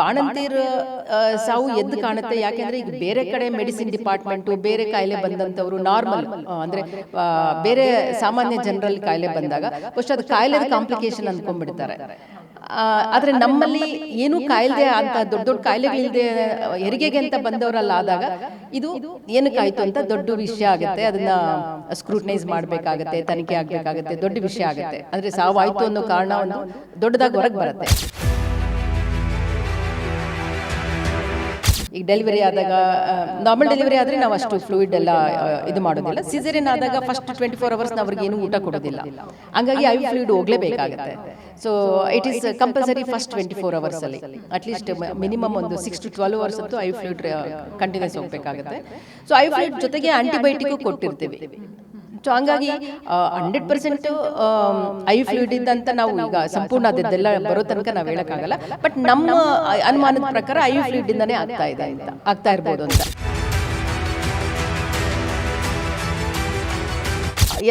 ಬಾಣಂತಿಯರ ಸಾವು ಎದ್ದು ಕಾಣುತ್ತೆ. ಯಾಕೆಂದ್ರೆ ಈಗ ಬೇರೆ ಕಡೆ ಮೆಡಿಸಿನ್ ಡಿಪಾರ್ಟ್ಮೆಂಟು ಬೇರೆ ಕಾಯಿಲೆ ಬಂದಂಥವ್ರು ನಾರ್ಮಲ್ ಅಂದ್ರೆ ಬೇರೆ ಸಾಮಾನ್ಯ ಜನರಲ್ಲಿ ಕಾಯಿಲೆ ಬಂದಾಗ ಫಸ್ಟ್ ಅದು ಕಾಯಿಲೆ ಕಾಂಪ್ಲಿಕೇಶನ್ ಅಂದ್ಕೊಂಡ್ಬಿಡ್ತಾರೆ. ಆದ್ರೆ ನಮ್ಮಲ್ಲಿ ಏನು ಕಾಯಿಲೆ ಅಂತ ದೊಡ್ಡ ದೊಡ್ಡ ಕಾಯಿಲೆಗಳಿಲ್ಲದೆ ಹೆರಿಗೆಗೆ ಅಂತ ಬಂದವರಲ್ಲ ಆದಾಗ ಇದು ಏನಕ್ಕಾಯ್ತು ಅಂತ ದೊಡ್ಡ ವಿಷಯ ಆಗುತ್ತೆ. ಅದನ್ನ ಸ್ಕ್ರೂಟನೈಸ್ ಮಾಡಬೇಕಾಗತ್ತೆ ತನಿಖೆ ಆಗ್ಬೇಕಾಗತ್ತೆ ದೊಡ್ಡ ವಿಷಯ ಆಗುತ್ತೆ. ಅಂದ್ರೆ ಸಾವಾಯ್ತು ಅನ್ನೋ ಕಾರಣ ಒಂದು ದೊಡ್ಡದಾಗಿ ಹೊರಗೆ ಬರುತ್ತೆ. ಈಗ ಡೆಲಿವರಿ ಆದಾಗ ನಾರ್ಮಲ್ ಡೆಲಿವರಿ ಆದರೆ ನಾವು ಅಷ್ಟು ಫ್ಲೂಯಿಡ್ ಎಲ್ಲ ಇದು ಮಾಡೋದಿಲ್ಲ. ಸಿಸರಿನ್ ಆದಾಗ ಫಸ್ಟ್ ಟ್ವೆಂಟಿ ಫೋರ್ ಅವರ್ಸ್ ಅವ್ರಿಗೆ ಏನು ಊಟ ಕೊಡೋದಿಲ್ಲ. ಹಂಗಾಗಿ I fluid ಹೋಗಲೇಬೇಕಾಗುತ್ತೆ. So it is compulsory first twenty four at at least minimum ಒಂದು ಸಿಕ್ಸ್ ಟು ಟ್ವೆಲ್ವ್ ಅವರ್ಸ್ ಅಂತೂ ಐ ಫ್ಲೂಯಿಡ್ ಕಂಟಿನ್ಯೂಸ್ ಹೋಗಬೇಕಾಗುತ್ತೆ. ಸೊ ಐ ಫ್ಲೂಯಿಡ್ ಜೊತೆಗೆ ಆಂಟಿಬಯೋಟಿಕ್ ಕೊಟ್ಟಿರ್ತೀವಿ. ಸೊ ಹಂಗಾಗಿ ಹಂಡ್ರೆಡ್ ಪರ್ಸೆಂಟ್ ಐ ಫ್ಲೂಯಿಡ್ ಇದ್ದಂತ ನಾವು ಈಗ ಸಂಪೂರ್ಣ ಅದೆಲ್ಲ ಬರೋ ತನಕ ನಾವು ಹೇಳಕ್ಕಾಗಲ್ಲ. ಬಟ್ ನಮ್ಮ ಅನುಮಾನದ ಪ್ರಕಾರ ಐ ಫ್ಲೂಯಿಡ್ ಇಂದಾನೇ ಆಗ್ತಾ ಇದೆ ಅಂತ. ಆಗ್ತಾ ಇರ್ಬೋದು ಅಂತ.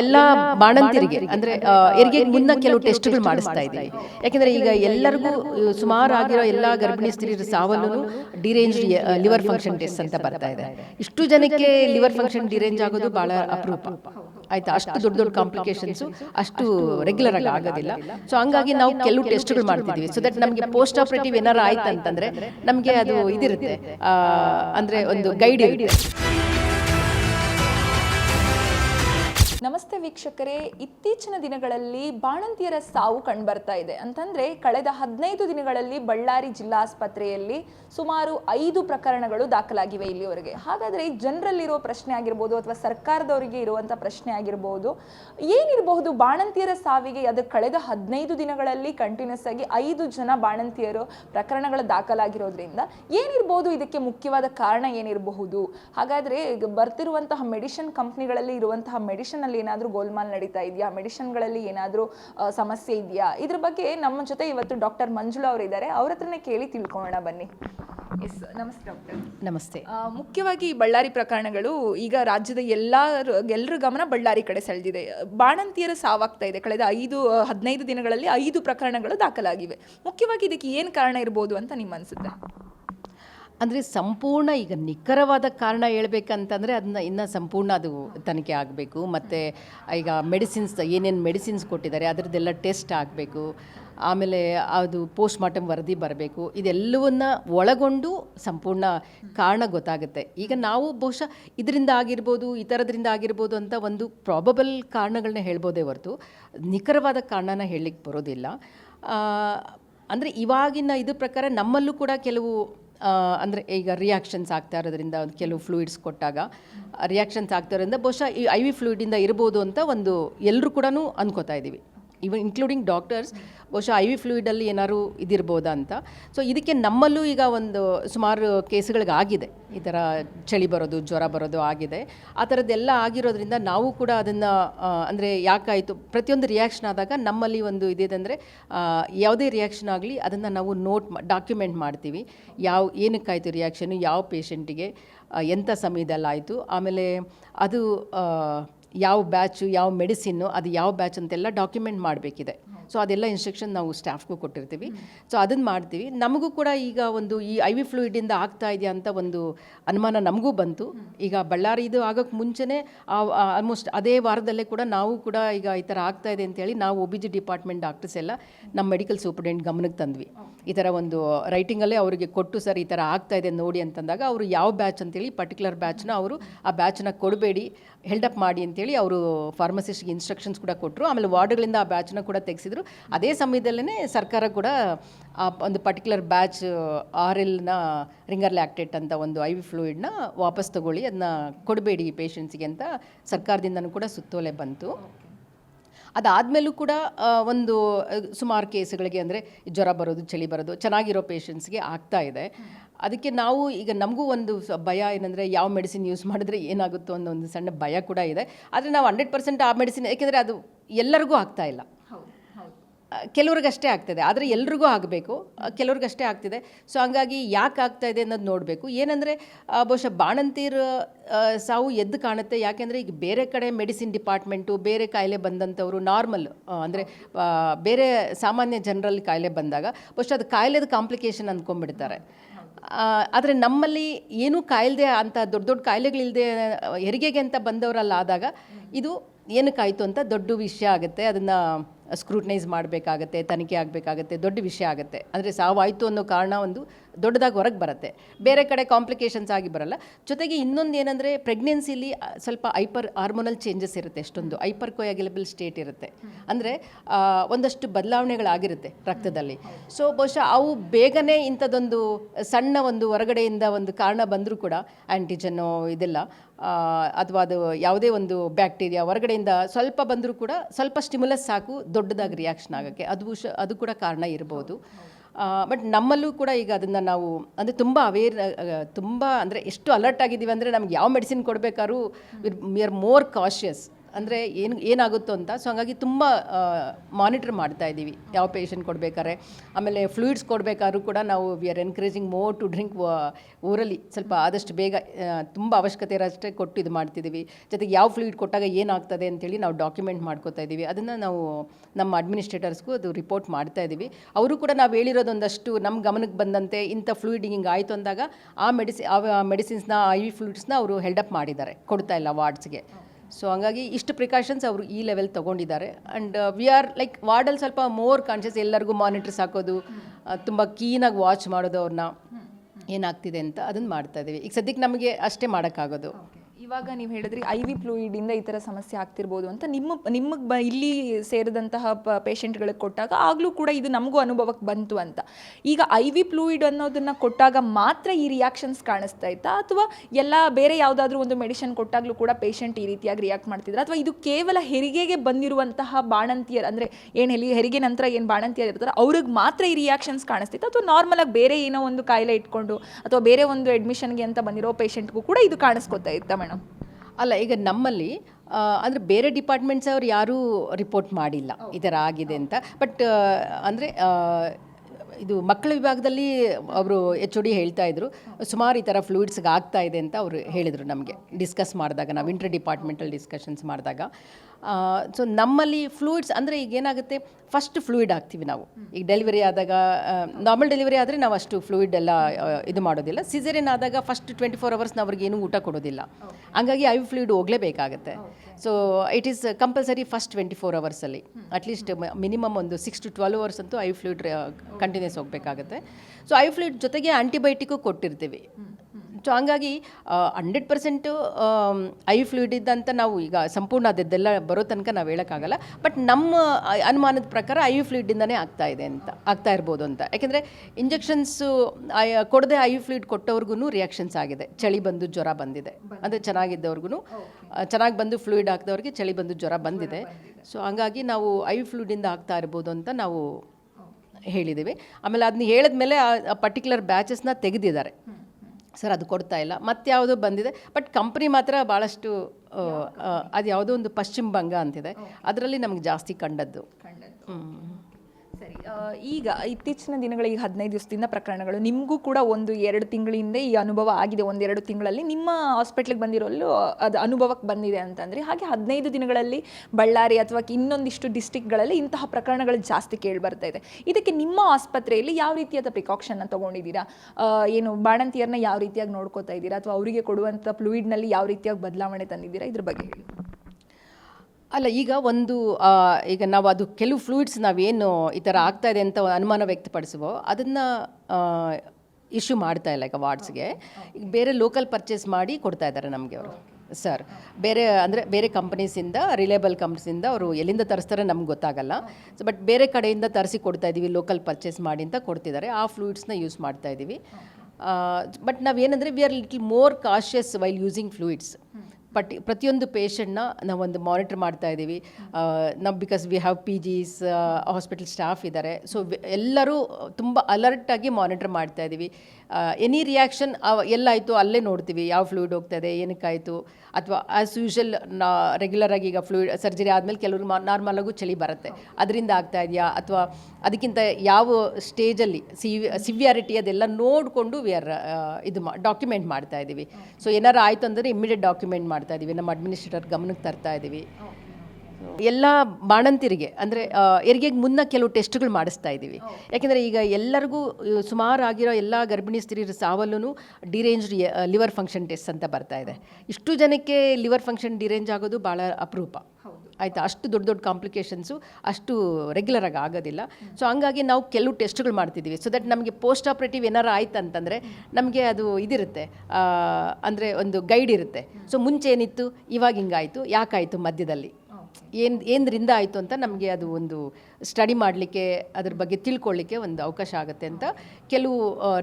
ಎಲ್ಲ ಬಾಣಂತಿರಿಗೆ ಅಂದ್ರೆ ಹೆರಿಗೆ ಮುನ್ನ ಕೆಲವು ಟೆಸ್ಟ್ಗಳು ಮಾಡಿಸ್ತಾ ಇದ್ದೀವಿ. ಯಾಕಂದ್ರೆ ಈಗ ಎಲ್ಲರಿಗೂ ಸುಮಾರು ಆಗಿರೋ ಎಲ್ಲ ಗರ್ಭಿಣಿ ಸ್ತ್ರೀಯರ ಸಾವನ್ನು ಡಿರೇಂಜ್ ಲಿವರ್ ಫಂಕ್ಷನ್ ಟೆಸ್ಟ್ ಅಂತ ಬರ್ತಾ ಇದೆ. ಇಷ್ಟು ಜನಕ್ಕೆ ಲಿವರ್ ಫಂಕ್ಷನ್ ಡಿರೇಂಜ್ ಆಗೋದು ಬಹಳ ಅಪರೂಪ. ಆಯ್ತಾ? ಅಷ್ಟು ದೊಡ್ಡ ದೊಡ್ಡ ಕಾಂಪ್ಲಿಕೇಶನ್ಸ್ ಅಷ್ಟು ರೆಗ್ಯುಲರ್ ಆಗಿ ಆಗೋದಿಲ್ಲ. ಸೊ ಹಂಗಾಗಿ ನಾವು ಕೆಲವು ಟೆಸ್ಟ್ಗಳು ಮಾಡ್ತಿದ್ವಿ ಸೊ ದಟ್ ನಮಗೆ ಪೋಸ್ಟ್ ಆಪರೇಟಿವ್ ಏನಾರು ಆಯ್ತು ಅಂತಂದ್ರೆ ನಮಗೆ ಅದು ಇದಿರುತ್ತೆ. ಅಂದ್ರೆ ಒಂದು ಗೈಡ್ ಇರುತ್ತೆ. ನಮಸ್ತೆ ವೀಕ್ಷಕರೇ. ಇತ್ತೀಚಿನ ದಿನಗಳಲ್ಲಿ ಬಾಣಂತಿಯರ ಸಾವು ಕಂಡುಬರ್ತಾ ಇದೆ. ಅಂತಂದ್ರೆ ಕಳೆದ ಹದಿನೈದು ದಿನಗಳಲ್ಲಿ ಬಳ್ಳಾರಿ ಜಿಲ್ಲಾ ಆಸ್ಪತ್ರೆಯಲ್ಲಿ ಸುಮಾರು ಐದು ಪ್ರಕರಣಗಳು ದಾಖಲಾಗಿವೆ ಇಲ್ಲಿವರೆಗೆ. ಹಾಗಾದ್ರೆ ಜನರಲ್ಲಿರೋ ಪ್ರಶ್ನೆ ಆಗಿರ್ಬೋದು ಅಥವಾ ಸರ್ಕಾರದವರಿಗೆ ಇರುವಂತ ಪ್ರಶ್ನೆ ಆಗಿರ್ಬೋದು, ಏನಿರಬಹುದು ಬಾಣಂತಿಯರ ಸಾವಿಗೆ ಅದು ಕಳೆದ ಹದಿನೈದು ದಿನಗಳಲ್ಲಿ ಕಂಟಿನ್ಯೂಸ್ ಆಗಿ ಐದು ಜನ ಬಾಣಂತಿಯರು ಪ್ರಕರಣಗಳು ದಾಖಲಾಗಿರೋದ್ರಿಂದ ಏನಿರ್ಬೋದು ಇದಕ್ಕೆ ಮುಖ್ಯವಾದ ಕಾರಣ ಏನಿರಬಹುದು? ಹಾಗಾದ್ರೆ ಈಗ ಬರ್ತಿರುವಂತಹ ಮೆಡಿಷನ್ ಕಂಪ್ನಿಗಳಲ್ಲಿ ಇರುವಂತಹ ಮೆಡಿಷನ್ ಏನಾದರೂ ಗೋಲ್ಮಾಲ್ ನಡೀತಾ ಇದೆಯಾ? ಮೆಡಿಷನ್ಗಳಲ್ಲಿ ಏನಾದರೂ ಸಮಸ್ಯೆ ಇದೆಯಾ? ಇದ್ರ ಬಗ್ಗೆ ನಮ್ಮ ಜೊತೆ ಇವತ್ತು ಡಾಕ್ಟರ್ ಮಂಜುಳಾ ಅವರು ಇದ್ದಾರೆ ಅವ್ರ ಹತ್ರನೇ ಕೇಳಿ ತಿಳ್ಕೊಳ್ಳೋಣ ಬನ್ನಿ. ಎಸ್ ನಮಸ್ತೆ ಡಾಕ್ಟರ್. ನಮಸ್ತೆ. ಮುಖ್ಯವಾಗಿ ಬಳ್ಳಾರಿ ಪ್ರಕರಣಗಳು ಈಗ ರಾಜ್ಯದ ಎಲ್ಲ ಎಲ್ಲರ ಗಮನ ಬಳ್ಳಾರಿ ಕಡೆ ಸೆಳೆದಿದೆ. ಬಾಣಂತಿಯರ ಸಾವಾಗ್ತಾ ಇದೆ. ಕಳೆದ ಐದು ಹದಿನೈದು ದಿನಗಳಲ್ಲಿ ಐದು ಪ್ರಕರಣಗಳು ದಾಖಲಾಗಿವೆ. ಮುಖ್ಯವಾಗಿ ಇದಕ್ಕೆ ಏನು ಕಾರಣ ಇರ್ಬೋದು ಅಂತ ನಿಮ್ಮ ಅನ್ಸುತ್ತೆ ಅಂದರೆ ಸಂಪೂರ್ಣ ಈಗ ನಿಖರವಾದ ಕಾರಣ ಹೇಳ್ಬೇಕಂತಂದರೆ ಅದನ್ನ ಇನ್ನು ಸಂಪೂರ್ಣ ಅದು ತನಿಖೆ ಆಗಬೇಕು. ಮತ್ತು ಈಗ ಮೆಡಿಸಿನ್ಸ್, ಏನೇನು ಮೆಡಿಸಿನ್ಸ್ ಕೊಟ್ಟಿದ್ದಾರೆ, ಅದರದ್ದೆಲ್ಲ ಟೆಸ್ಟ್ ಆಗಬೇಕು. ಆಮೇಲೆ ಅದು ಪೋಸ್ಟ್ ಮಾರ್ಟಮ್ ವರದಿ ಬರಬೇಕು. ಇದೆಲ್ಲವನ್ನ ಒಳಗೊಂಡು ಸಂಪೂರ್ಣ ಕಾರಣ ಗೊತ್ತಾಗುತ್ತೆ. ಈಗ ನಾವು ಬಹುಶಃ ಇದರಿಂದ ಆಗಿರ್ಬೋದು ಈ ಥರದ್ರಿಂದ ಆಗಿರ್ಬೋದು ಅಂತ ಒಂದು ಪ್ರಾಬಬಲ್ ಕಾರಣಗಳನ್ನ ಹೇಳ್ಬೋದೇ ಹೊರತು ನಿಖರವಾದ ಕಾರಣನ ಹೇಳಲಿಕ್ಕೆ ಬರೋದಿಲ್ಲ. ಅಂದರೆ ಇವಾಗಿನ ಇದ್ರ ಪ್ರಕಾರ ನಮ್ಮಲ್ಲೂ ಕೂಡ ಕೆಲವು ಅಂದರೆ ಈಗ ರಿಯಾಕ್ಷನ್ಸ್ ಆಗ್ತಾ ಇರೋದ್ರಿಂದ ಒಂದು ಕೆಲವು ಫ್ಲೂಯಿಡ್ಸ್ ಕೊಟ್ಟಾಗ ರಿಯಾಕ್ಷನ್ಸ್ ಆಗ್ತಾ ಇರೋದ್ರಿಂದ ಬಹುಶಃ ಈ ಐ ವಿ ಫ್ಲೂಯಿಡಿಂದ ಇರ್ಬೋದು ಅಂತ ಒಂದು ಎಲ್ಲರೂ ಕೂಡ ಅನ್ಕೋತಾ ಇದ್ದೀವಿ ಇವನ್ ಇನ್ಕ್ಲೂಡಿಂಗ್ ಡಾಕ್ಟರ್ಸ್ ಬಹುಶಃ ಐ ವಿ ಫ್ಲೂಯಿಡಲ್ಲಿ ಏನಾದ್ರು ಇದಿರ್ಬೋದಾ ಅಂತ. ಸೊ ಇದಕ್ಕೆ ನಮ್ಮಲ್ಲೂ ಈಗ ಒಂದು ಸುಮಾರು ಕೇಸ್ಗಳಿಗಾಗಿದೆ. ಈ ಥರ ಚಳಿ ಬರೋದು, ಜ್ವರ ಬರೋದು ಆಗಿದೆ. ಆ ಥರದ್ದೆಲ್ಲ ಆಗಿರೋದ್ರಿಂದ ನಾವು ಕೂಡ ಅದನ್ನು ಅಂದರೆ ಯಾಕಾಯಿತು, ಪ್ರತಿಯೊಂದು ರಿಯಾಕ್ಷನ್ ಆದಾಗ ನಮ್ಮಲ್ಲಿ ಒಂದು ಇದಿದೆ ಯಾವುದೇ ರಿಯಾಕ್ಷನ್ ಆಗಲಿ ಅದನ್ನು ನಾವು ನೋಟ್ ಡಾಕ್ಯುಮೆಂಟ್ ಮಾಡ್ತೀವಿ. ಯಾವ, ಏನಕ್ಕಾಯಿತು ರಿಯಾಕ್ಷನ್ ಯಾವ ಪೇಷಂಟಿಗೆ ಎಂಥ ಸಮಯದಲ್ಲಾಯಿತು. ಆಮೇಲೆ ಅದು ಯಾವ ಬ್ಯಾಚು ಯಾವ ಮೆಡಿಸಿನ್ನು ಅದು ಯಾವ ಬ್ಯಾಚ್ ಅಂತೆಲ್ಲ ಡಾಕ್ಯುಮೆಂಟ್ ಮಾಡಬೇಕಿದೆ. ಸೊ ಅದೆಲ್ಲ ಇನ್ಸ್ಟ್ರಕ್ಷನ್ ನಾವು ಸ್ಟಾಫ್ಗೂ ಕೊಟ್ಟಿರ್ತೀವಿ. ಸೊ ಅದನ್ನು ಮಾಡ್ತೀವಿ. ನಮಗೂ ಕೂಡ ಈಗ ಒಂದು ಈ ಐ ವಿ ಫ್ಲೂಯಿಡಿಂದ ಆಗ್ತಾ ಇದೆಯಾ ಅಂತ ಒಂದು ಅನುಮಾನ ನಮಗೂ ಬಂತು. ಈಗ ಬಳ್ಳಾರಿ ಇದು ಆಗೋಕ್ಕೆ ಮುಂಚೆನೇ ಆಲ್ಮೋಸ್ಟ್ ಅದೇ ವಾರದಲ್ಲೇ ಕೂಡ ನಾವು ಕೂಡ ಈಗ ಈ ಥರ ಆಗ್ತಾ ಇದೆ ಅಂತೇಳಿ ನಾವು O B G department doctors ಎಲ್ಲ ನಮ್ಮ ಮೆಡಿಕಲ್ ಸೂಪರ್ಡೆಂಟ್ ಗಮನಕ್ಕೆ ತಂದ್ವಿ. ಈ ಥರ ಒಂದು ರೈಟಿಂಗಲ್ಲೇ ಅವರಿಗೆ ಕೊಟ್ಟು ಸರ್ ಈ ಥರ ಆಗ್ತಾ ಇದೆ ನೋಡಿ ಅಂತಂದಾಗ ಅವರು ಯಾವ ಬ್ಯಾಚ್ ಅಂತೇಳಿ ಪರ್ಟಿಕ್ಯುಲರ್ ಬ್ಯಾಚ್ನ ಅವರು ಆ ಬ್ಯಾಚ್ನ ಕೊಡಬೇಡಿ ಹೆಲ್ಡಪ್ ಮಾಡಿ ಅಂತೇಳಿ ಅವರು ಫಾರ್ಮಸಿಸ್ಟ್ಗೆ ಇನ್ಸ್ಟ್ರಕ್ಷನ್ಸ್ ಕೂಡ ಕೊಟ್ಟರು ಆಮೇಲೆ ವಾರ್ಡ್ಗಳಿಂದ ಆ ಬ್ಯಾಚ್ನ ಕೂಡ ತೆಗೆಸಿದ್ರು. ಅದೇ ಸಮಯದಲ್ಲೇ ಸರ್ಕಾರ ಕೂಡ ಆ ಒಂದು ಪರ್ಟಿಕ್ಯುಲರ್ ಬ್ಯಾಚ್ ಆರ್ ಎಲ್ನ ರಿಂಗರ್ ಲ್ಯಾಕ್ಟೇಟ್ ಅಂತ ಒಂದು ಐ ವಿ ಫ್ಲೂಯಿಡ್ನ ವಾಪಸ್ ತಗೊಳ್ಳಿ ಅದನ್ನ ಕೊಡಬೇಡಿ ಪೇಷಂಟ್ಸಿಗೆ ಅಂತ ಸರ್ಕಾರದಿಂದನೂ ಕೂಡ ಸುತ್ತೋಲೆ ಬಂತು. ಅದಾದಮೇಲೂ ಕೂಡ ಒಂದು ಸುಮಾರು ಕೇಸ್ಗಳಿಗೆ ಅಂದರೆ ಜ್ವರ ಬರೋದು, ಚಳಿ ಬರೋದು, ಚೆನ್ನಾಗಿರೋ ಪೇಷಂಟ್ಸ್ಗೆ ಆಗ್ತಾ ಇದೆ. ಅದಕ್ಕೆ ನಾವು ಈಗ ನಮಗೂ ಒಂದು ಭಯ ಏನಂದರೆ ಯಾವ ಮೆಡಿಸಿನ್ ಯೂಸ್ ಮಾಡಿದ್ರೆ ಏನಾಗುತ್ತೋ ಅನ್ನೋ ಒಂದು ಸಣ್ಣ ಭಯ ಕೂಡ ಇದೆ. ಆದರೆ ನಾವು ಹಂಡ್ರೆಡ್ ಪರ್ಸೆಂಟ್ ಆ ಮೆಡಿಸಿನ್ ಏಕೆಂದರೆ ಅದು ಎಲ್ಲರಿಗೂ ಆಗ್ತಾ ಇಲ್ಲ. ಕೆಲವ್ರಿಗಷ್ಟೇ ಆಗ್ತದೆ. ಆದರೆ ಎಲ್ರಿಗೂ ಆಗಬೇಕು. ಕೆಲವ್ರಿಗಷ್ಟೇ ಆಗ್ತಿದೆ. ಸೊ ಹಂಗಾಗಿ ಯಾಕೆ ಆಗ್ತಾ ಇದೆ ಅನ್ನೋದು ನೋಡಬೇಕು. ಏನಂದರೆ ಬಹುಶಃ ಬಾಣಂತೀರ ಸಾವು ಎದ್ದು ಕಾಣುತ್ತೆ. ಯಾಕೆಂದರೆ ಈಗ ಬೇರೆ ಕಡೆ ಮೆಡಿಸಿನ್ ಡಿಪಾರ್ಟ್ಮೆಂಟು ಬೇರೆ ಕಾಯಿಲೆ ಬಂದಂಥವರು ನಾರ್ಮಲ್ ಅಂದರೆ ಬೇರೆ ಸಾಮಾನ್ಯ ಜನರಲ್ಲಿ ಕಾಯಿಲೆ ಬಂದಾಗ ಬಹುಶಃ ಅದು ಕಾಯಿಲೆದು ಕಾಂಪ್ಲಿಕೇಶನ್ ಅಂದ್ಕೊಂಡ್ಬಿಡ್ತಾರೆ ಆದರೆ ನಮ್ಮಲ್ಲಿ ಏನೂ ಕಾಯಿಲ್ದೆ ಅಂತ ದೊಡ್ಡ ದೊಡ್ಡ ಕಾಯಿಲೆಗಳಿಲ್ಲದೆ ಹೆರಿಗೆಗೆ ಅಂತ ಬಂದವರಲ್ಲ ಆದಾಗ ಇದು ಏನಕ್ಕಾಯಿತು ಅಂತ ದೊಡ್ಡ ವಿಷಯ ಆಗುತ್ತೆ. ಅದನ್ನು ಸ್ಕ್ರೂಟ್ನೈಸ್ ಮಾಡಬೇಕಾಗತ್ತೆ, ತನಿಖೆ ಆಗಬೇಕಾಗತ್ತೆ, ದೊಡ್ಡ ವಿಷಯ ಆಗುತ್ತೆ. ಅಂದರೆ ಸಾವಾಯಿತು ಅನ್ನೋ ಕಾರಣ ಒಂದು ದೊಡ್ಡದಾಗಿ ಹೊರಗೆ ಬರುತ್ತೆ. ಬೇರೆ ಕಡೆ ಕಾಂಪ್ಲಿಕೇಶನ್ಸ್ ಆಗಿ ಬರಲ್ಲ. ಜೊತೆಗೆ ಇನ್ನೊಂದು ಏನಂದರೆ ಪ್ರೆಗ್ನೆನ್ಸಿಲಿ ಸ್ವಲ್ಪ ಹೈಪರ್ ಹಾರ್ಮೋನಲ್ ಚೇಂಜಸ್ ಇರುತ್ತೆ ಎಷ್ಟೊಂದು. ಹೈಪರ್ ಕೊಯಾಗಿಲಬಲ್ ಸ್ಟೇಟ್ ಇರುತ್ತೆ. ಅಂದರೆ ಒಂದಷ್ಟು ಬದಲಾವಣೆಗಳಾಗಿರುತ್ತೆ ರಕ್ತದಲ್ಲಿ. ಸೊ ಬಹುಶಃ ಅವು ಬೇಗನೆ ಇಂಥದ್ದೊಂದು ಸಣ್ಣ ಒಂದು ಹೊರಗಡೆಯಿಂದ ಒಂದು ಕಾರಣ ಬಂದರೂ ಕೂಡ ಆ್ಯಂಟಿಜನ್ನು ಇದೆಲ್ಲ. ಅಥವಾ ಅದು ಯಾವುದೇ ಒಂದು ಬ್ಯಾಕ್ಟೀರಿಯಾ ಹೊರಗಡೆಯಿಂದ ಸ್ವಲ್ಪ ಬಂದರೂ ಕೂಡ ಸ್ವಲ್ಪ ಸ್ಟಿಮ್ಯುಲಸ್ ಸಾಕು, ದೊಡ್ಡದಾಗಿ ರಿಯಾಕ್ಷನ್ ಆಗೋಕ್ಕೆ. ಅದು ಶ, ಅದು ಕೂಡ ಕಾರಣ ಇರ್ಬೋದು. ಬಟ್ ನಮ್ಮಲ್ಲೂ ಕೂಡ ಈಗ ಅದನ್ನು ನಾವು, ಅಂದರೆ ತುಂಬ ಅವೇರ್ ತುಂಬ ಅಂದರೆ ಎಷ್ಟು ಅಲರ್ಟ್ ಆಗಿದ್ದೀವಿ ಅಂದರೆ ನಮ್ಗೆ ಯಾವ ಮೆಡಿಸಿನ್ ಕೊಡಬೇಕಾದ್ರೂ ವಿ ಆರ್ ಮೋರ್ ಕಾಷಿಯಸ್ ಅಂದರೆ ಏನು, ಏನಾಗುತ್ತೋ ಅಂತ. ಸೊ ಹಾಗಾಗಿ ತುಂಬ ಮಾನಿಟರ್ ಮಾಡ್ತಾ ಇದ್ದೀವಿ. ಯಾವ ಪೇಷಂಟ್ ಕೊಡಬೇಕಾದ್ರೆ. ಆಮೇಲೆ ಫ್ಲೂಯಿಡ್ಸ್ ಕೊಡಬೇಕಾದ್ರೂ ಕೂಡ ನಾವು we are encouraging more to drink ಊರಲ್ಲಿ ಸ್ವಲ್ಪ ಆದಷ್ಟು ಬೇಗ ತುಂಬ ಅವಶ್ಯಕತೆ ಇರೋಷ್ಟೇ ಕೊಟ್ಟು ಇದು ಮಾಡ್ತಿದ್ದೀವಿ. ಜೊತೆಗೆ ಯಾವ ಫ್ಲೂಯಿಡ್ ಕೊಟ್ಟಾಗ ಏನಾಗ್ತದೆ ಅಂತೇಳಿ ನಾವು ಡಾಕ್ಯುಮೆಂಟ್ ಮಾಡ್ಕೋತಾ ಇದ್ದೀವಿ. ಅದನ್ನು ನಾವು ನಮ್ಮ ಅಡ್ಮಿನಿಸ್ಟ್ರೇಟರ್ಸ್ಗೂ ಅದು ರಿಪೋರ್ಟ್ ಮಾಡ್ತಾ ಇದ್ದೀವಿ. ಅವರು ಕೂಡ ನಾವು ಹೇಳಿರೋದೊಂದಷ್ಟು ನಮ್ಮ ಗಮನಕ್ಕೆ ಬಂದಂತೆ ಇಂಥ ಫ್ಲೂಯಿಡ್ ಹಿಂಗೆ ಆಯಿತು ಅಂದಾಗ ಆ ಮೆಡಿಸಿ ಆ ಮೆಡಿಸಿನ್ಸ್ನ ಐ ವಿ ಫ್ಲೂಯಿಡ್ಸ್ನ ಅವರು ಹೆಲ್ಡಪ್ ಮಾಡಿದ್ದಾರೆ. ಕೊಡ್ತಾ ಇಲ್ಲ ವಾರ್ಡ್ಸ್ಗೆ ಸೊ ಹಂಗಾಗಿ ಇಷ್ಟು ಪ್ರಿಕಾಷನ್ಸ್ ಅವರು ಈ ಲೆವೆಲ್ ತೊಗೊಂಡಿದ್ದಾರೆ. ಆ್ಯಂಡ್ ವಿ ಆರ್ ಲೈಕ್ ವಾರ್ಡಲ್ಲಿ ಸ್ವಲ್ಪ ಮೋರ್ ಕಾನ್ಷಿಯಸ್ ಎಲ್ಲರಿಗೂ ಮಾನಿಟರ್ಸ್ ಹಾಕೋದು ತುಂಬ ಕ್ಲೀನಾಗಿ ವಾಚ್ ಮಾಡೋದು ಅವ್ರನ್ನ ಏನಾಗ್ತಿದೆ ಅಂತ ಅದನ್ನು ಮಾಡ್ತಾ ಇದ್ದೀವಿ. ಈಗ ಸದ್ಯಕ್ಕೆ ನಮಗೆ ಅಷ್ಟೇ ಮಾಡೋಕ್ಕಾಗೋದು. ಇವಾಗ ನೀವು ಹೇಳಿದ್ರಿ ಐ ವಿ ಫ್ಲೂಯಿಡಿಂದ ಈ ಥರ ಸಮಸ್ಯೆ ಆಗ್ತಿರ್ಬೋದು ಅಂತ ನಿಮ್ಮ, ನಿಮಗೆ ಬ, ಇಲ್ಲಿ ಸೇರಿದಂತಹ ಪ ಪೇಷಂಟ್ಗಳಿಗೆ ಕೊಟ್ಟಾಗ ಆಗಲೂ ಕೂಡ ಇದು ನಮಗೂ ಅನುಭವಕ್ಕೆ ಬಂತು ಅಂತ. ಈಗ ಐ ವಿ ಫ್ಲೂಯಿಡ್ ಅನ್ನೋದನ್ನ ಕೊಟ್ಟಾಗ ಮಾತ್ರ ಈ ರಿಯಾಕ್ಷನ್ಸ್ ಕಾಣಿಸ್ತಾ ಇತ್ತಾ? ಅಥವಾ ಎಲ್ಲ, ಬೇರೆ ಯಾವುದಾದ್ರೂ ಒಂದು ಮೆಡಿಸಿನ್ ಕೊಟ್ಟಾಗಲೂ ಕೂಡ ಪೇಷಂಟ್ ಈ ರೀತಿಯಾಗಿ ರಿಯಾಕ್ಟ್ ಮಾಡ್ತಿದ್ರು? ಅಥವಾ ಇದು ಕೇವಲ ಹೆರಿಗೆಗೆ ಬಂದಿರುವಂತಹ ಬಾಣಂತಿಯರ್, ಅಂದರೆ ಏನು ಹೇಳಿ ಹೆರಿಗೆ ನಂತರ ಏನು ಬಾಣಂತಿಯರ್ ಇರ್ತಾರೆ ಅವ್ರಿಗೆ ಮಾತ್ರ ಈ ರಿಯಾಕ್ಷನ್ಸ್ ಕಾಣಿಸ್ತಿತ್ತು ಅಥವಾ ನಾರ್ಮಲಾಗಿ ಬೇರೆ ಏನೋ ಒಂದು ಕಾಯಿಲೆ ಇಟ್ಕೊಂಡು, ಅಥವಾ ಬೇರೆ ಒಂದು ಅಡ್ಮಿಷನ್ಗೆ ಅಂತ ಬಂದಿರೋ ಪೇಷಂಟ್ಗೂ ಕೂಡ ಇದು ಕಾಣಿಸ್ಕೊತಾ ಇತ್ತಾ ಮೇಡಮ್ ಅಲ್ಲ ಈಗ ನಮ್ಮಲ್ಲಿ ಅಂದರೆ ಬೇರೆ ಡಿಪಾರ್ಟ್ಮೆಂಟ್ಸ್ ಅವ್ರು ಯಾರೂ ರಿಪೋರ್ಟ್ ಮಾಡಿಲ್ಲ ಈ ಥರ ಆಗಿದೆ ಅಂತ. ಬಟ್ ಅಂದರೆ ಇದು ಮಕ್ಕಳ ವಿಭಾಗದಲ್ಲಿ ಅವರು ಎಚ್ ಒ ಡಿ ಹೇಳ್ತಾ ಇದ್ರು. ಸುಮಾರು ಈ ಥರ ಫ್ಲೂಯಿಡ್ಸ್ಗೆ ಆಗ್ತಾ ಇದೆ ಅಂತ ಅವರು ಹೇಳಿದರು ನಮಗೆ. ಡಿಸ್ಕಸ್ ಮಾಡಿದಾಗ ನಾವು ಇಂಟರ್ ಡಿಪಾರ್ಟ್ಮೆಂಟಲ್ ಡಿಸ್ಕಷನ್ಸ್ ಮಾಡಿದಾಗ. ಸೊ ನಮ್ಮಲ್ಲಿ ಫ್ಲೂಯಿಡ್ಸ್ ಅಂದರೆ ಈಗ ಏನಾಗುತ್ತೆ? ಫಸ್ಟ್ ಫ್ಲೂಯಿಡ್ ಹಾಕ್ತೀವಿ ನಾವು. ಈಗ ಡೆಲಿವರಿ ಆದಾಗ ನಾರ್ಮಲ್ ಡೆಲಿವರಿ ಆದರೆ ನಾವು ಅಷ್ಟು ಫ್ಲೂಯಿಡ್ ಎಲ್ಲ ಇದು ಮಾಡೋದಿಲ್ಲ. ಸಿಸೇರಿಯನ್ ಆದಾಗ ಫಸ್ಟ್ ಟ್ವೆಂಟಿ ಫೋರ್ ಅವರ್ಸ್ ಅವ್ರಿಗೆ ಏನು ಊಟ ಕೊಡೋದಿಲ್ಲ. ಹಂಗಾಗಿ I fluid ಹೋಗಲೇಬೇಕಾಗತ್ತೆ. So it is compulsory first twenty four ಅವರ್ಸಲ್ಲಿ at least minimum ಒಂದು ಸಿಕ್ಸ್ ಟು ಟ್ವೆಲ್ ಅವರ್ಸ್ ಅಂತೂ ಐ ಫ್ಲೂಯಿಡ್ ಕಂಟಿನ್ಯೂಸ್ ಹೋಗಬೇಕಾಗತ್ತೆ. ಸೊ ಐ ಫ್ಲೂಯಿಡ್ ಜೊತೆಗೆ ಆಂಟಿಬಯೋಟಿಕ್ಕು ಕೊಟ್ಟಿರ್ತೀವಿ. ಸೊ ಹಂಗಾಗಿ ಹಂಡ್ರೆಡ್ ಪರ್ಸೆಂಟು ಐ ಫ್ಲೂಯಿಡ್ ಇದ್ದಂತ ನಾವು ಈಗ ಸಂಪೂರ್ಣ ಅದೆಲ್ಲ ಬರೋ ತನಕ ನಾವು ಹೇಳೋಕ್ಕಾಗಲ್ಲ. ಬಟ್ ನಮ್ಮ ಅನುಮಾನದ ಪ್ರಕಾರ ಐ ಫ್ಲೂಯಿಡಿಂದನೇ ಆಗ್ತಾ ಇದೆ ಅಂತ ಆಗ್ತಾ ಇರ್ಬೋದು ಅಂತ. ಯಾಕೆಂದರೆ ಇಂಜೆಕ್ಷನ್ಸು ಕೊಡದೆ ಐ ಫ್ಲೂಯಿಡ್ ಕೊಟ್ಟವ್ರಿಗೂ ರಿಯಾಕ್ಷನ್ಸ್ ಆಗಿದೆ. ಚಳಿ ಬಂದು ಜ್ವರ ಬಂದಿದೆ. ಅಂದರೆ ಚೆನ್ನಾಗಿದ್ದವ್ರಿಗೂ ಚೆನ್ನಾಗಿ ಬಂದು ಫ್ಲೂಯಿಡ್ ಹಾಕಿದವ್ರಿಗೆ ಚಳಿ ಬಂದು ಜ್ವರ ಬಂದಿದೆ. ಸೊ ಹಂಗಾಗಿ ನಾವು ಐ ಫ್ಲೂಯಿಡಿಂದ ಆಗ್ತಾ ಇರ್ಬೋದು ಅಂತ ನಾವು ಹೇಳಿದ್ದೀವಿ ಆಮೇಲೆ ಅದನ್ನ ಹೇಳಿದ್ಮೇಲೆ ಆ ಪರ್ಟಿಕ್ಯುಲರ್ ಬ್ಯಾಚಸ್ನ ತೆಗೆದಿದ್ದಾರೆ. ಸರ್ ಅದು ಕೊಡ್ತಾ ಇಲ್ಲ. ಮತ್ಯಾವುದೋ ಬಂದಿದೆ. ಬಟ್ ಕಂಪ್ನಿ ಮಾತ್ರ ಭಾಳಷ್ಟು ಅದು ಯಾವುದೋ ಒಂದು ಪಶ್ಚಿಮ ಬಂಗ ಅಂತಿದೆ ಅದರಲ್ಲಿ ನಮ್ಗೆ ಜಾಸ್ತಿ ಕಂಡದ್ದು. ಹ್ಮ್. ಈಗ ಇತ್ತೀಚಿನ ದಿನಗಳ ಈಗ ಹದಿನೈದು ದಿವಸದಿಂದ ಪ್ರಕರಣಗಳು ನಿಮಗೂ ಕೂಡ ಒಂದು ಎರಡು ತಿಂಗಳ ಹಿಂದೆ ಈ ಅನುಭವ ಆಗಿದೆ ಒಂದೆರಡು ತಿಂಗಳಲ್ಲಿ ನಿಮ್ಮ ಹಾಸ್ಪಿಟ್ಲಿಗೆ ಬಂದಿರೋಲ್ಲೂ ಅದು ಅನುಭವಕ್ಕೆ ಬಂದಿದೆ ಅಂತಂದರೆ, ಹಾಗೆ ಹದಿನೈದು ದಿನಗಳಲ್ಲಿ ಬಳ್ಳಾರಿ ಅಥವಾ ಇನ್ನೊಂದಿಷ್ಟು ಡಿಸ್ಟಿಕ್ಗಳಲ್ಲಿ ಇಂತಹ ಪ್ರಕರಣಗಳು ಜಾಸ್ತಿ ಕೇಳಿ ಬರ್ತಾ ಇದೆ. ಇದಕ್ಕೆ ನಿಮ್ಮ ಆಸ್ಪತ್ರೆಯಲ್ಲಿ ಯಾವ ರೀತಿಯಾದ ಪ್ರಿಕಾಕ್ಷನ್ನ ತೊಗೊಂಡಿದ್ದೀರಾ? ಏನು ಬಾಣಂತಿಯರನ್ನ ಯಾವ ರೀತಿಯಾಗಿ ನೋಡ್ಕೋತಾ ಇದ್ದೀರಾ? ಅಥವಾ ಅವರಿಗೆ ಕೊಡುವಂಥ ಫ್ಲೂಯಿಡ್ನಲ್ಲಿ ಯಾವ ರೀತಿಯಾಗಿ ಬದಲಾವಣೆ ತಂದಿದ್ದೀರಾ? ಇದ್ರ ಬಗ್ಗೆ ಹೇಳಿ. ಅಲ್ಲ ಈಗ ಒಂದು ಆ, ಈಗ ನಾವು ಅದು ಕೆಲವು ಫ್ಲೂಯಿಡ್ಸ್ ನಾವೇನು ಈ ಥರ ಆಗ್ತಾ ಇದೆ ಅಂತ ಅನುಮಾನ ವ್ಯಕ್ತಪಡಿಸುವೋ ಅದನ್ನು ಇಶ್ಯೂ ಮಾಡ್ತಾ ಇಲ್ಲ ಈಗ ವಾರ್ಡ್ಸ್ಗೆ. ಈಗ ಬೇರೆ ಲೋಕಲ್ ಪರ್ಚೇಸ್ ಮಾಡಿ ಕೊಡ್ತಾ ಇದ್ದಾರೆ ನಮಗೆ ಅವರು. ಸರ್ ಬೇರೆ ಅಂದರೆ ಬೇರೆ ಕಂಪ್ನೀಸಿಂದ ರಿಲೇಬಲ್ ಕಂಪ್ನೀಸಿಂದ ಅವರು ಎಲ್ಲಿಂದ ತರಿಸ್ತಾರೆ ನಮ್ಗೆ ಗೊತ್ತಾಗಲ್ಲ. ಸೊ ಬಟ್ ಬೇರೆ ಕಡೆಯಿಂದ ತರಿಸಿ ಕೊಡ್ತಾ ಇದ್ದೀವಿ ಲೋಕಲ್ ಪರ್ಚೇಸ್ ಮಾಡಿ ಅಂತ ಕೊಡ್ತಿದ್ದಾರೆ. ಆ ಫ್ಲೂಯಿಡ್ಸ್ನ ಯೂಸ್ ಮಾಡ್ತಾ ಇದ್ದೀವಿ but ನಾವೇನಂದರೆ we are little more cautious while using fluids ಪಟ್ಟಿ ಪ್ರತಿಯೊಂದು ಪೇಷಂಟ್ನ ನಾವೊಂದು ಮಾನಿಟರ್ ಮಾಡ್ತಾ ಇದ್ದೀವಿ. ನಾವು because we have P Gs hospital staff ಇದ್ದಾರೆ ಸೊ ಎಲ್ಲರೂ ತುಂಬ ಅಲರ್ಟಾಗಿ ಮಾನಿಟರ್ ಮಾಡ್ತಾ ಇದ್ದೀವಿ. ಎನಿ ರಿಯಾಕ್ಷನ್ ಎಲ್ಲಾಯಿತು ಅಲ್ಲೇ ನೋಡ್ತೀವಿ, ಯಾವ ಫ್ಲೂಯಿಡ್ ಹೋಗ್ತದೆ ಏನಕ್ಕಾಯಿತು ಅಥವಾ ಆ್ಯಸ್ ಯೂಶಲ್ ನಾ ರೆಗ್ಯುಲರ್ ಆಗಿ ಈಗ ಫ್ಲೂಯಿಡ್ ಸರ್ಜರಿ ಆದಮೇಲೆ ಕೆಲವರು ನಾರ್ಮಲಾಗೂ ಚಳಿ ಬರುತ್ತೆ. ಅದರಿಂದ ಆಗ್ತಾ ಇದೆಯಾ? ಅಥವಾ ಅದಕ್ಕಿಂತ ಯಾವ ಸ್ಟೇಜಲ್ಲಿ ಸಿವಿ ಸಿವಿಯಾರಿಟಿ ಅದೆಲ್ಲ ನೋಡಿಕೊಂಡು ವಿ ಆರ್ ಇದು ಮಾ ಡಾಕ್ಯುಮೆಂಟ್ ಮಾಡ್ತಾ ಇದ್ದೀವಿ ಸೊ ಏನಾರು ಆಯಿತು ಅಂದರೆ ಇಮ್ಮಿಡಿಯೇಟ್ ಡಾಕ್ಯುಮೆಂಟ್ ಮಾಡ್ತಾ ಇದ್ದೀವಿ ನಮ್ಮ ಅಡ್ಮಿನಿಸ್ಟ್ರೇಟರ್ ಗಮನಕ್ಕೆ ತರ್ತಾ ಇದ್ದೀವಿ ಎಲ್ಲ ಬಾಣಂತಿರಿಗೆ ಅಂದರೆ ಹೆರಿಗೆಗೆ ಮುನ್ನ ಕೆಲವು ಟೆಸ್ಟ್ಗಳು ಮಾಡಿಸ್ತಾ ಇದ್ದೀವಿ. ಯಾಕೆಂದರೆ ಈಗ ಎಲ್ಲರಿಗೂ ಸುಮಾರು ಆಗಿರೋ ಎಲ್ಲ ಗರ್ಭಿಣಿ ಸ್ತ್ರೀಯರ ಸಾವಲ್ಲೂ ಡಿರೇಂಜ್ಡ್ ಲಿವರ್ ಫಂಕ್ಷನ್ ಟೆಸ್ಟ್ ಅಂತ ಬರ್ತಾ ಇದೆ. ಇಷ್ಟು ಜನಕ್ಕೆ ಲಿವರ್ ಫಂಕ್ಷನ್ ಡಿರೇಂಜ್ ಆಗೋದು ಭಾಳ ಅಪರೂಪ. ಆಯಿತಾ? ಅಷ್ಟು ದೊಡ್ಡ ದೊಡ್ಡ ಕಾಂಪ್ಲಿಕೇಶನ್ಸು ಅಷ್ಟು ರೆಗ್ಯುಲರ್ ಆಗಿ ಆಗೋದಿಲ್ಲ. ಸೊ ಹಂಗಾಗಿ ನಾವು ಕೆಲವು ಟೆಸ್ಟ್ಗಳು ಮಾಡ್ತಿದ್ದೀವಿ. ಸೊ ದಟ್ ನಮಗೆ ಪೋಸ್ಟ್ ಆಪ್ರೇಟಿವ್ ಏನಾರು ಆಯ್ತು ಅಂತಂದರೆ ನಮಗೆ ಅದು ಇದಿರುತ್ತೆ. ಅಂದರೆ ಒಂದು ಗೈಡ್ ಇರುತ್ತೆ. ಸೊ ಮುಂಚೆ ಏನಿತ್ತು? ಇವಾಗ ಹಿಂಗಾಯಿತು. ಯಾಕಾಯಿತು ಮಧ್ಯದಲ್ಲಿ? ಏನು ಏನರಿಂದ ಆಯಿತು ಅಂತ ನಮಗೆ ಅದು ಒಂದು ಸ್ಟಡಿ ಮಾಡಲಿಕ್ಕೆ, ಅದ್ರ ಬಗ್ಗೆ ತಿಳ್ಕೊಳ್ಳಿಕ್ಕೆ ಒಂದು ಅವಕಾಶ ಆಗುತ್ತೆ ಅಂತ ಕೆಲವು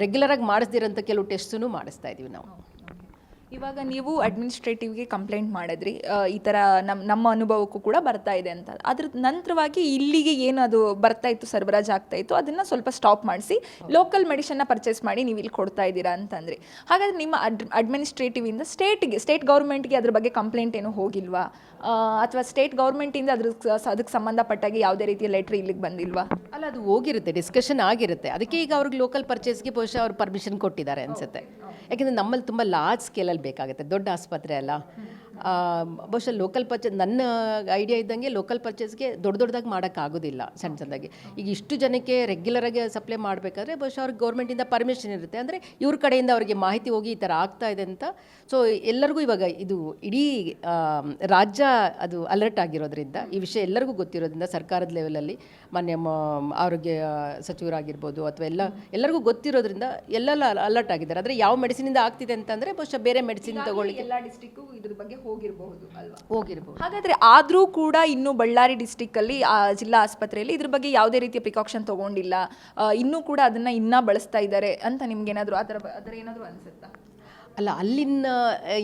ರೆಗ್ಯುಲರಾಗಿ ಮಾಡಿಸ್ದಿರೋಂಥ ಕೆಲವು ಟೆಸ್ಟನ್ನು ಮಾಡಿಸ್ತಾ ಇದ್ದೀವಿ ನಾವು. ಇವಾಗ ನೀವು ಅಡ್ಮಿನಿಸ್ಟ್ರೇಟಿವ್ಗೆ ಕಂಪ್ಲೇಂಟ್ ಮಾಡಿದ್ರಿ. ಈ ಥರ ನಮ್ಮ ನಮ್ಮ ಅನುಭವಕ್ಕೂ ಕೂಡ ಬರ್ತಾ ಇದೆ ಅಂತ. ಅದ್ರ ನಂತರವಾಗಿ ಇಲ್ಲಿಗೆ ಏನು ಅದು ಬರ್ತಾ ಇತ್ತು ಸರಬರಾಜು ಆಗ್ತಾ ಇತ್ತು ಅದನ್ನು ಸ್ವಲ್ಪ ಸ್ಟಾಪ್ ಮಾಡಿಸಿ ಲೋಕಲ್ ಮೆಡಿಷನ್ನ ಪರ್ಚೇಸ್ ಮಾಡಿ ನೀವು ಇಲ್ಲಿ ಕೊಡ್ತಾ ಇದ್ದೀರಾ ಅಂತಂದ್ರಿ. ಹಾಗಾದ್ರೆ ನಿಮ್ಮ ಅಡ್ ಅಡ್ಮಿನಿಸ್ಟ್ರೇಟಿವಿಂದ ಸ್ಟೇಟ್ಗೆ ಸ್ಟೇಟ್ ಗೌರ್ಮೆಂಟ್ಗೆ ಅದ್ರ ಬಗ್ಗೆ ಕಂಪ್ಲೇಂಟ್ ಏನು ಹೋಗಿಲ್ವಾ? ಅಥವಾ ಸ್ಟೇಟ್ ಗೌರ್ಮೆಂಟಿಂದ ಅದ್ರ ಅದಕ್ಕೆ ಸಂಬಂಧಪಟ್ಟಾಗಿ ಯಾವುದೇ ರೀತಿಯ ಲೆಟ್ರ್ ಇಲ್ಲಿಗೆ ಬಂದಿಲ್ವಾ? ಅಲ್ಲ ಅದು ಹೋಗಿರುತ್ತೆ ಡಿಸ್ಕಷನ್ ಆಗಿರುತ್ತೆ. ಅದಕ್ಕೆ ಈಗ ಅವ್ರಿಗೆ ಲೋಕಲ್ ಪರ್ಚೇಸ್ಗೆ ಬಹುಶಃ ಅವ್ರು ಪರ್ಮಿಷನ್ ಕೊಟ್ಟಿದ್ದಾರೆ ಅನಿಸುತ್ತೆ. ಯಾಕೆಂದರೆ ನಮ್ಮಲ್ಲಿ ತುಂಬ ಲಾರ್ಜ್ ಸ್ಕೇಲಲ್ಲಿ ಬೇಕಾಗುತ್ತೆ. ದೊಡ್ಡ ಆಸ್ಪತ್ರೆ ಅಲ್ಲ. ಬಹುಶಃ ಲೋಕಲ್ ಪರ್ಚೇಸ್ ನನ್ನ ಐಡಿಯಾ ಇದ್ದಂಗೆ ಲೋಕಲ್ ಪರ್ಚೇಸ್ಗೆ ದೊಡ್ಡ ದೊಡ್ಡದಾಗಿ ಮಾಡೋಕ್ಕಾಗೋದಿಲ್ಲ ಸಣ್ಣ ಸಣ್ಣದಾಗಿ. ಈಗ ಇಷ್ಟು ಜನಕ್ಕೆ ರೆಗ್ಯುಲರಾಗಿ ಸಪ್ಲೈ ಮಾಡಬೇಕಾದ್ರೆ ಬಹುಶಃ ಅವ್ರಿಗೆ ಗೌರ್ಮೆಂಟಿಂದ ಪರ್ಮಿಷನ್ ಇರುತ್ತೆ. ಅಂದರೆ ಇವ್ರ ಕಡೆಯಿಂದ ಅವರಿಗೆ ಮಾಹಿತಿ ಹೋಗಿ ಈ ಥರ ಆಗ್ತಾ ಇದೆ ಅಂತ. ಸೊ ಎಲ್ಲರಿಗೂ ಇವಾಗ ಇದು ಇಡೀ ರಾಜ್ಯ ಅದು ಅಲರ್ಟ್ ಆಗಿರೋದ್ರಿಂದ ಈ ವಿಷಯ ಎಲ್ಲರಿಗೂ ಗೊತ್ತಿರೋದ್ರಿಂದ ಸರ್ಕಾರದ ಲೆವೆಲಲ್ಲಿ ಮಾನ್ಯ ಆರೋಗ್ಯ ಸಚಿವರಾಗಿರ್ಬೋದು ಅಥವಾ ಎಲ್ಲ ಎಲ್ಲರಿಗೂ ಗೊತ್ತಿರೋದ್ರಿಂದ ಎಲ್ಲ ಅಲರ್ಟ್ ಆಗಿದ್ದಾರೆ. ಆದರೆ ಯಾವ ಮೆಡಿಸಿನಿಂದ ಆಗ್ತಿದೆ ಅಂತಂದರೆ ಬಹುಶಃ ಬೇರೆ ಮೆಡಿಸಿನ್ ತಗೊಳ್ಳಿ ಎಲ್ಲ ಡಿಸ್ಟಿಕ್ಕು ಇದ್ರ ಬಗ್ಗೆ ಹೋಗಿರಬಹುದು ಅಲ್ವಾ? ಹೋಗಿರಬಹುದು. ಹಾಗಾದ್ರೆ ಆದರೂ ಕೂಡ ಇನ್ನು ಬಳ್ಳಾರಿ ಡಿಸ್ಟಿಕ್ಕಲ್ಲಿ ಆ ಜಿಲ್ಲಾ ಆಸ್ಪತ್ರೆಯಲ್ಲಿ ಇದ್ರ ಬಗ್ಗೆ ಯಾವುದೇ ರೀತಿಯ ಪ್ರಿಕಾಕ್ಷನ್ ತಗೊಂಡಿಲ್ಲ. ಇನ್ನೂ ಕೂಡ ಅದನ್ನ ಇನ್ನ ಬಳಸ್ತಾ ಇದ್ದಾರೆ ಅಂತ ಆ ಅದರ ಅದರ ಆ ಥರ ಏನಾದರೂ ಅನಿಸುತ್ತಾ? ಅಲ್ಲ ಅಲ್ಲಿನ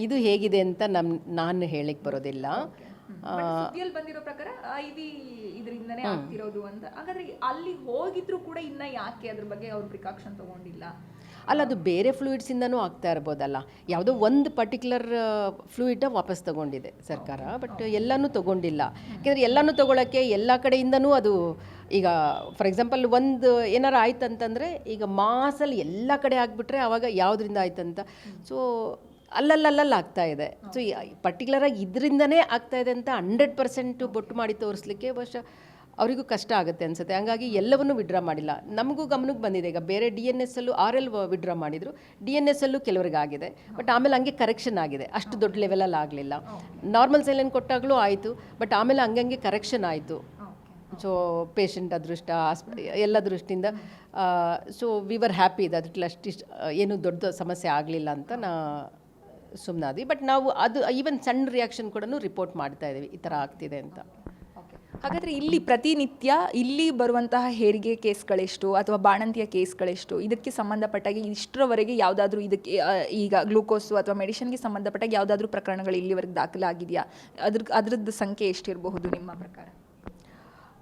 ಇದು ಹೇಗಿದೆ ಅಂತ ನಮ್ ನಾನು ಹೇಳಕ್ಕೆ ಬರೋದಿಲ್ಲ. ಬಂದಿರೋ ಪ್ರಕಾರ ಐವಿ ಇದರಿಂದನೇ ಆಗ್ತಿರೋದು ಅಂತ. ಹಾಗಾದ್ರೆ ಅಲ್ಲಿ ಹೋಗಿದ್ರು ಕೂಡ ಇನ್ನ ಯಾಕೆ ಅದ್ರ ಬಗ್ಗೆ ಅವ್ರು ಪ್ರಿಕಾಕ್ಷನ್ ತಗೊಂಡಿಲ್ಲ? ಅಲ್ಲ ಅದು ಬೇರೆ ಫ್ಲೂಯಿಡ್ಸಿಂದನೂ ಆಗ್ತಾ ಇರ್ಬೋದಲ್ಲ. ಯಾವುದೋ ಒಂದು ಪರ್ಟಿಕ್ಯುಲರ್ ಫ್ಲೂಯಿಡ್ ವಾಪಸ್ ತಗೊಂಡಿದೆ ಸರ್ಕಾರ. ಬಟ್ ಎಲ್ಲನೂ ತಗೊಂಡಿಲ್ಲ. ಯಾಕೆಂದರೆ ಎಲ್ಲನೂ ತಗೊಳ್ಳೋಕ್ಕೆ ಎಲ್ಲ ಕಡೆಯಿಂದನೂ ಅದು ಈಗ ಫಾರ್ ಎಕ್ಸಾಂಪಲ್ ಒಂದು ಏನಾರು ಆಯ್ತು ಅಂತಂದರೆ ಈಗ ಮಾಸಲ್ಲಿ ಎಲ್ಲ ಕಡೆ ಆಗಿಬಿಟ್ರೆ ಆವಾಗ ಯಾವುದರಿಂದ ಆಯ್ತಂತ? ಸೊ ಅಲ್ಲಲ್ಲಲ್ಲಲ್ಲಿ ಆಗ್ತಾ ಇದೆ. ಸೊ ಪರ್ಟಿಕ್ಯುಲರಾಗಿ ಇದರಿಂದನೇ ಆಗ್ತಾ ಇದೆ ಅಂತ ಹಂಡ್ರೆಡ್ ಪರ್ಸೆಂಟು ಬೊಟ್ಟು ಮಾಡಿ ತೋರಿಸ್ಲಿಕ್ಕೆ ಬಹುಶಃ ಅವರಿಗೂ ಕಷ್ಟ ಆಗುತ್ತೆ ಅನ್ಸುತ್ತೆ. ಹಂಗಾಗಿ ಎಲ್ಲವನ್ನೂ ವಿಡ್ರಾ ಮಾಡಿಲ್ಲ. ನಮಗೂ ಗಮನಕ್ಕೆ ಬಂದಿದೆ. ಈಗ ಬೇರೆ ಡಿ ಎನ್ ಎಸ್ ಅಲ್ಲೂ ಆರ್ ಎಲ್ ವಿಡ್ರಾ ಮಾಡಿದ್ರು. ಡಿ ಎನ್ ಎಸ್ ಅಲ್ಲೂ ಕೆಲವ್ರಿಗೆ ಆಗಿದೆ ಬಟ್ ಆಮೇಲೆ ಹಂಗೆ ಕರೆಕ್ಷನ್ ಆಗಿದೆ. ಅಷ್ಟು ದೊಡ್ಡ ಲೆವೆಲಲ್ಲಿ ಆಗಲಿಲ್ಲ. ನಾರ್ಮಲ್ ಸೈಲೆನ್ ಕೊಟ್ಟಾಗಲೂ ಆಯಿತು. ಬಟ್ ಆಮೇಲೆ ಹಂಗಂಗೆ ಕರೆಕ್ಷನ್ ಆಯಿತು. ಸೊ ಪೇಷಂಟ್ ಅದೃಷ್ಟ ಆಸ್ಪ ಎಲ್ಲ ದೃಷ್ಟಿಯಿಂದ ಸೊ ವಿ ವರ್ ಹ್ಯಾಪಿ ಇದೆ ಅಷ್ಟು ಅಷ್ಟಿಷ್ಟು ಏನು ದೊಡ್ಡ ಸಮಸ್ಯೆ ಆಗಲಿಲ್ಲ ಅಂತ ನಾ ಸುಮ್ಮನಾದ್ವಿ ಬಟ್ ನಾವು ಅದು ಈವನ್ ಸಣ್ಣ ರಿಯಾಕ್ಷನ್ ಕೂಡ ರಿಪೋರ್ಟ್ ಮಾಡ್ತಾ ಇದ್ದೀವಿ. ಈ ಥರ ಆಗ್ತಿದೆ ಅಂತ. ಹಾಗಾದ್ರೆ ಇಲ್ಲಿ ಪ್ರತಿನಿತ್ಯ ಇಲ್ಲಿ ಬರುವಂತಹ ಹೆರಿಗೆ ಕೇಸ್ಗಳೆಷ್ಟು ಅಥವಾ ಬಾಣಂತಿಯ ಕೇಸ್ಗಳೆಷ್ಟು ಇದಕ್ಕೆ ಸಂಬಂಧಪಟ್ಟಾಗಿ ಇಷ್ಟರವರೆಗೆ ಯಾವುದಾದ್ರೂ ಇದಕ್ಕೆ ಆ, ಈಗ ಗ್ಲೂಕೋಸು ಅಥವಾ ಮೆಡಿಷನ್ಗೆ ಸಂಬಂಧಪಟ್ಟಾಗಿ ಯಾವುದಾದ್ರೂ ಪ್ರಕರಣಗಳು ಇಲ್ಲಿವರೆಗೆ ದಾಖಲಾಗಿದೆಯಾ? ಅದ್ರ ಅದ್ರದ್ದು ಸಂಖ್ಯೆ ಎಷ್ಟಿರಬಹುದು ನಿಮ್ಮ ಪ್ರಕಾರ?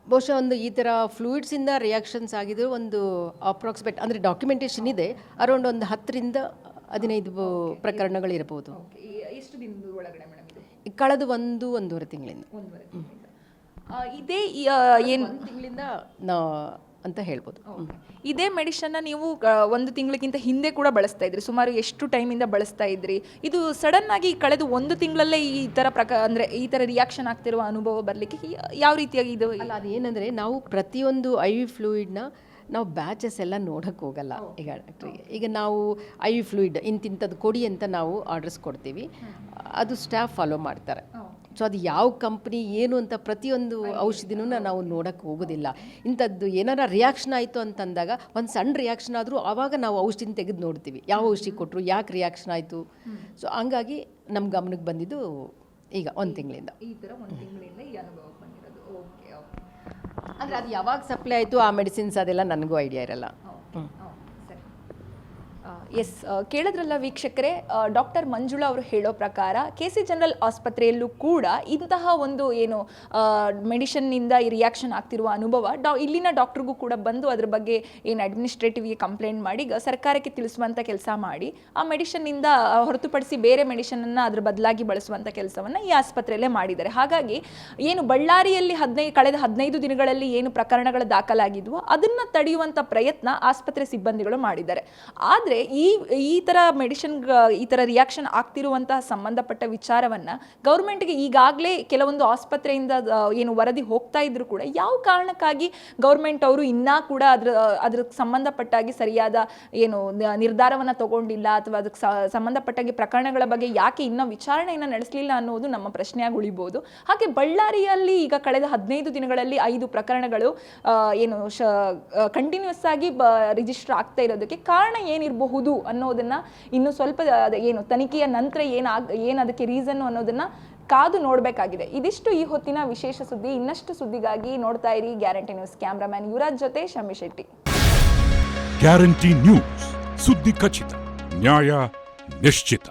ಬಹುಶಃ ಒಂದು ಈ ಥರ ಫ್ಲೂಯಿಡ್ಸಿಂದ ರಿಯಾಕ್ಷನ್ಸ್ ಆಗಿದ್ದು ಒಂದು ಅಪ್ರಾಕ್ಸಿಮೇಟ್ ಅಂದರೆ ಡಾಕ್ಯುಮೆಂಟೇಷನ್ ಇದೆ ಅರೌಂಡ್ ಒಂದು ಹತ್ತರಿಂದ ಹದಿನೈದು ಪ್ರಕರಣಗಳು ಇರ್ಬೋದು ಎಷ್ಟು ದಿನದ ಒಳಗಡೆ ಮೇಡಮ್ ಇದು? ಕಳೆದ ಒಂದು ಒಂದೂವರೆ ತಿಂಗಳಿಂದ. ಒಂದುವರೆ ಇದೇ ಏನು ತಿಂಗಳಿಂದ ಅಂತ ಹೇಳ್ಬೋದು. ಇದೇ ಮೆಡಿಷನ್ನ ನೀವು ಒಂದು ತಿಂಗಳಿಗಿಂತ ಹಿಂದೆ ಕೂಡ ಬಳಸ್ತಾ ಇದ್ರಿ. ಸುಮಾರು ಎಷ್ಟು ಟೈಮಿಂದ ಬಳಸ್ತಾ ಇದ್ರಿ? ಇದು ಸಡನ್ ಆಗಿ ಕಳೆದು ಒಂದು ತಿಂಗಳಲ್ಲೇ ಈ ಥರ ಪ್ರಕಾರ ಅಂದರೆ ಈ ಥರ ರಿಯಾಕ್ಷನ್ ಆಗ್ತಿರುವ ಅನುಭವ ಬರಲಿಕ್ಕೆ ಯಾವ ರೀತಿಯಾಗಿ ಇದು ಅಲ್ಲ ಏನಂದರೆ ನಾವು ಪ್ರತಿಯೊಂದು ಐ ವಿ ಫ್ಲೂಯಿಡ್ನ ನಾವು ಬ್ಯಾಚಸ್ ಎಲ್ಲ ನೋಡೋಕ್ಕೆ ಹೋಗಲ್ಲ. ಈಗ ಡಾಕ್ಟ್ರಿಗೆ ಈಗ ನಾವು ಐ ವಿ ಫ್ಲೂಯಿಡ್ ಇಂತಿಂಥದ್ದು ಕೊಡಿ ಅಂತ ನಾವು ಆರ್ಡರ್ಸ್ ಕೊಡ್ತೀವಿ. ಅದು ಸ್ಟಾಫ್ ಫಾಲೋ ಮಾಡ್ತಾರೆ. ಸೊ ಅದು ಯಾವ ಕಂಪ್ನಿ ಏನು ಅಂತ ಪ್ರತಿಯೊಂದು ಔಷಧಿನೂ ನಾವು ನೋಡೋಕ್ಕೆ ಹೋಗೋದಿಲ್ಲ. ಇಂಥದ್ದು ಏನಾರ ರಿಯಾಕ್ಷನ್ ಆಯಿತು ಅಂತಂದಾಗ ಒಂದು ಸಣ್ಣ ರಿಯಾಕ್ಷನ್ ಆದರೂ ಆವಾಗ ನಾವು ಔಷಧಿನ ತೆಗೆದು ನೋಡ್ತೀವಿ. ಯಾವ ಔಷಧಿ ಕೊಟ್ಟರು ಯಾಕೆ ರಿಯಾಕ್ಷನ್ ಆಯಿತು? ಸೊ ಹಂಗಾಗಿ ನಮ್ಮ ಗಮನಕ್ಕೆ ಬಂದಿದ್ದು ಈಗ ಒಂದು ತಿಂಗಳಿಂದ. ಈ ಥರ ಒಂದು ತಿಂಗಳಿಂದ ಈ ಅನುಭವ ಬಂದಿರೋದು. ಓಕೆ ಓಕೆ ಅಂದರೆ ಅದು ಯಾವಾಗ ಸಪ್ಲೈ ಆಯಿತು ಆ ಮೆಡಿಸಿನ್ಸ್ ಅದೆಲ್ಲ ನನಗೂ ಐಡಿಯಾ ಇರಲ್ಲ. ಎಸ್ ಕೇಳಿದ್ರಲ್ಲ ವೀಕ್ಷಕರೇ ಡಾಕ್ಟರ್ ಮಂಜುಳಾ ಅವರು ಹೇಳೋ ಪ್ರಕಾರ ಕೆ ಸಿ ಜನರಲ್ ಆಸ್ಪತ್ರೆಯಲ್ಲೂ ಕೂಡ ಇಂತಹ ಒಂದು ಏನು ಮೆಡಿಷನ್ನಿಂದ ಈ ರಿಯಾಕ್ಷನ್ ಆಗ್ತಿರುವ ಅನುಭವ ಡಾ, ಇಲ್ಲಿನ ಡಾಕ್ಟ್ರಿಗೂ ಕೂಡ ಬಂದು ಅದ್ರ ಬಗ್ಗೆ ಏನು ಅಡ್ಮಿನಿಸ್ಟ್ರೇಟಿವ್ಗೆ ಕಂಪ್ಲೇಂಟ್ ಮಾಡಿ ಸರ್ಕಾರಕ್ಕೆ ತಿಳಿಸುವಂಥ ಕೆಲಸ ಮಾಡಿ, ಆ ಮೆಡಿಷನ್ನಿಂದ ಹೊರತುಪಡಿಸಿ ಬೇರೆ ಮೆಡಿಷನನ್ನು ಅದ್ರ ಬದಲಾಗಿ ಬಳಸುವಂಥ ಕೆಲಸವನ್ನು ಈ ಆಸ್ಪತ್ರೆಯಲ್ಲೇ ಮಾಡಿದ್ದಾರೆ. ಹಾಗಾಗಿ ಏನು ಬಳ್ಳಾರಿಯಲ್ಲಿ ಹದಿನೈದು ಕಳೆದ ಹದಿನೈದು ದಿನಗಳಲ್ಲಿ ಏನು ಪ್ರಕರಣಗಳು ದಾಖಲಾಗಿದ್ವೋ ಅದನ್ನು ತಡೆಯುವಂಥ ಪ್ರಯತ್ನ ಆಸ್ಪತ್ರೆ ಸಿಬ್ಬಂದಿಗಳು ಮಾಡಿದ್ದಾರೆ. ಆದರೆ ಈ ಈ ಥರ ಮೆಡಿಷನ್ ಈ ಥರ ರಿಯಾಕ್ಷನ್ ಆಗ್ತಿರುವಂತಹ ಸಂಬಂಧಪಟ್ಟ ವಿಚಾರವನ್ನು ಗೌರ್ಮೆಂಟ್ಗೆ ಈಗಾಗಲೇ ಕೆಲವೊಂದು ಆಸ್ಪತ್ರೆಯಿಂದ ಏನು ವರದಿ ಹೋಗ್ತಾ ಇದ್ರು ಕೂಡ ಯಾವ ಕಾರಣಕ್ಕಾಗಿ ಗೌರ್ಮೆಂಟ್ ಅವರು ಇನ್ನೂ ಕೂಡ ಅದ್ರ ಅದ್ರ ಸಂಬಂಧಪಟ್ಟಾಗಿ ಸರಿಯಾದ ಏನು ನಿರ್ಧಾರವನ್ನು ತಗೊಂಡಿಲ್ಲ ಅಥವಾ ಅದಕ್ಕೆ ಸಂಬಂಧಪಟ್ಟಾಗಿ ಪ್ರಕರಣಗಳ ಬಗ್ಗೆ ಯಾಕೆ ಇನ್ನೂ ವಿಚಾರಣೆಯನ್ನು ನಡೆಸಲಿಲ್ಲ ಅನ್ನೋದು ನಮ್ಮ ಪ್ರಶ್ನೆಯಾಗಿ ಉಳಿಬೋದು. ಹಾಗೆ ಬಳ್ಳಾರಿಯಲ್ಲಿ ಈಗ ಕಳೆದ ಹದಿನೈದು ದಿನಗಳಲ್ಲಿ ಐದು ಪ್ರಕರಣಗಳು ಏನು ಶ ಕಂಟಿನ್ಯೂಸ್ ಆಗಿ ಬ ರಿಜಿಸ್ಟರ್ ಆಗ್ತಾ ಇರೋದಕ್ಕೆ ಕಾರಣ ಏನಿರಬಹುದು ಅನ್ನೋದನ್ನ ಇನ್ನು ಸ್ವಲ್ಪ ಏನು ತನಿಖೆಯ ನಂತರ ಏನಾಗ್ ಏನು ಅದಕ್ಕೆ ರೀಸನ್ ಅನ್ನೋದನ್ನ ಕಾದು ನೋಡಬೇಕಾಗಿದೆ. ಇದಿಷ್ಟು ಈ ಹೊತ್ತಿನ ವಿಶೇಷ ಸುದ್ದಿ. ಇನ್ನಷ್ಟು ಸುದ್ದಿಗಾಗಿ ನೋಡ್ತಾ ಇರಿ ಗ್ಯಾರಂಟಿ ನ್ಯೂಸ್ ಕ್ಯಾಮ್ರಾಮ್ಯಾನ್ ಯುವರಾಜ್ ಜೊತೆ ಶಮಿ ಶೆಟ್ಟಿ. ಗ್ಯಾರಂಟಿ ನ್ಯೂಸ್, ಸುದ್ದಿ ಖಚಿತ, ನ್ಯಾಯ ನಿಶ್ಚಿತ.